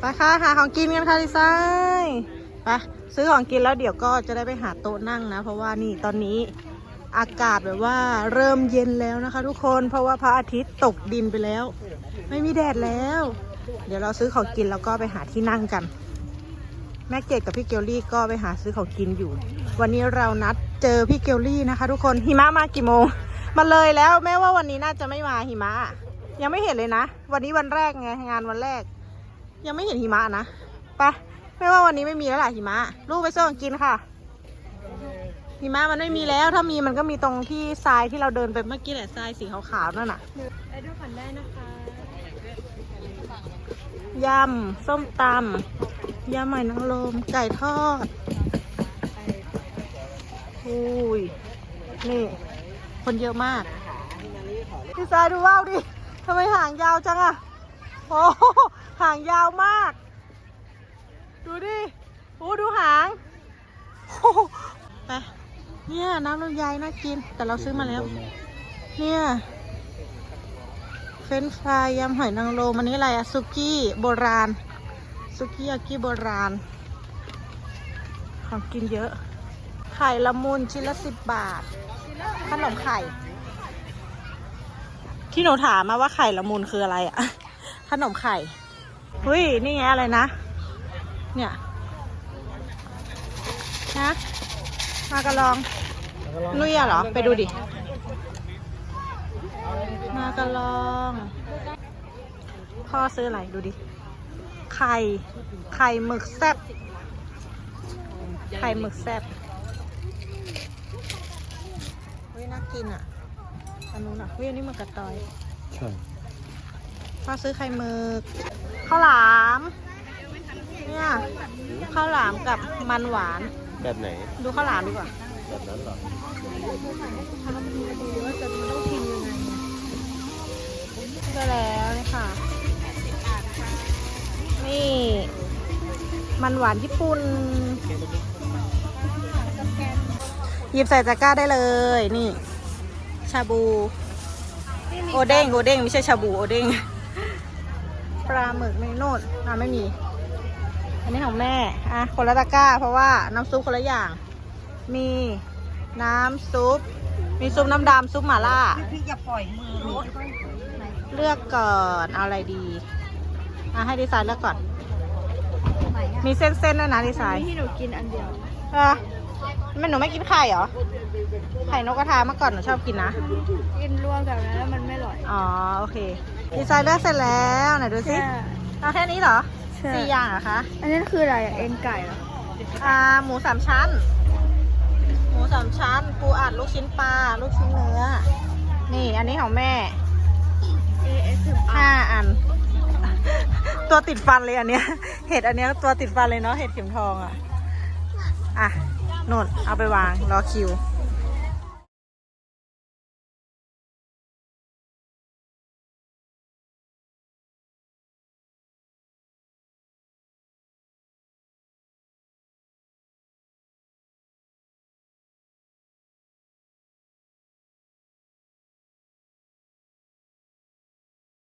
ไปค่ะหาของกินกันค่ะดีไซน์ไปซื้อของกินแล้วเดี๋ยวก็จะได้ไปหาโต๊ะนั่งนะ เพราะว่านี่ตอนนี้อากาศแบบว่าเริ่มเย็นแล้วนะคะ ทุกคนเพราะว่าพระอาทิตย์ตกดินไปแล้ว ไม่มีแดดแล้ว เดี๋ยวเราซื้อของกินแล้วก็ไปหาที่นั่งกัน แม่เกดกับพี่เกลลี่ก็ไปหาซื้อของกินอยู่ วันนี้เรานัดเจอพี่เกลลี่นะคะ ทุกคนหิมะมากี่โมงมาเลยแล้วแม้ว่าวันนี้น่าจะไม่มาหิมะ ยังไม่เห็นเลยนะ วันนี้วันแรกไงงานวันแรก ยังไม่เห็นหิมะนะไปไม่ว่าวันนี้ไม่มีแล้วล่ะหิมะ ลูกไปซื้อของกินค่ะ หิมะมันไม่มีแล้ว ถ้ามีมันก็มีตรงที่ทรายที่เราเดินไปเมื่อกี้แหละทรายสีขาวๆนั่นน่ะไปดูก่อนได้นะคะยำส้มตำยำหอยนางรมไก่ทอดอุ้ยนี่ คนเยอะมากพี่ซายดูว่าวดิทำไมหางยาวจังอะ โอ้หางยาวมาก ดูดิโอ้ดูหางไปเนี่ยน้ำลำไยน่ากิน แต่เราซื้อมาแล้ว เนี่ยเฟรนฟรายยำหอยนางรมอันนี้อะไรอะซุกี้โบราณซุกี้ยากิโบราณ ของกินเยอะ ไข่ละมุนชิ้นละสิบบาท ขนมไข่ ที่หนูถามมาว่าไข่ละมุนคืออะไรอะ ขนมไข่เฮ้ยนี่ไงอะไรนะ เนี่ยนะมากระลองนุ้ยเหรอ ไปดูดิ มากระลองพ่อซื้ออะไรดูดิ ไข่ ไข่หมึกแซ่บไข่หมึกแซ่บเฮ้ยน่ากินอะอันนู้นอะเฮ้ยอันนี้มึกกระตอย ใช่ พ่อซื้อไข่หมึกข้าวหลามเนี่ยข้าวหลามกับมันหวาน แบบไหน ดูข้าวหลามดีกว่าแบบนั้นเหรอได้แล้วนี่ค่ะ นี่ มันหวานญี่ปุ่น หยิบใส่ตะกร้าได้เลย นี่ ชาบู โอเด้งโอเด้งไม่ใช่ชาบูโอเด้ง ปลาหมึกในโน่นอะไม่มี อันนี้ของแม่ อะคนละตะกร้า เพราะว่าน้ำซุปคนละอย่าง มีน้ำซุป มีซุปน้ำดำซุปหม่าล่า พี่อย่าปล่อยมือรถเลือกก่อนเอาอะไรดี อะให้ดีไซน์เลือกก่อนไหนอะมีเส้นๆด้วยนะดีไซน์ที่หนูกินอันเดียวเออแม่หนูไม่กินไข่เหรอ ไข่นกกระทาเมื่อก่อนหนูชอบกินนะ กินรวมกับนั้นแล้วมันไม่อร่อย อ๋อ โอเค ดีไซน์เลือกเสร็จแล้วไหนดูสิใช่เอาแค่นี้เหรอใช่สี่อย่างเหรอคะ อันนั้นคืออะไรอะเอ็นไก่เหรออ่าหมูสามชั้น หมูสามชั้นปูอัดลูกชิ้นปลาลูกชิ้นเนื้อ นี่อันนี้ของแม่ ASMR ห้าอัน ตัวติดฟันเลยอันเนี้ย เห็ดอันเนี้ยตัวติดฟันเลยเนาะเห็ดเข็มทองอะ อะโน่นเอาไปวางรอคิว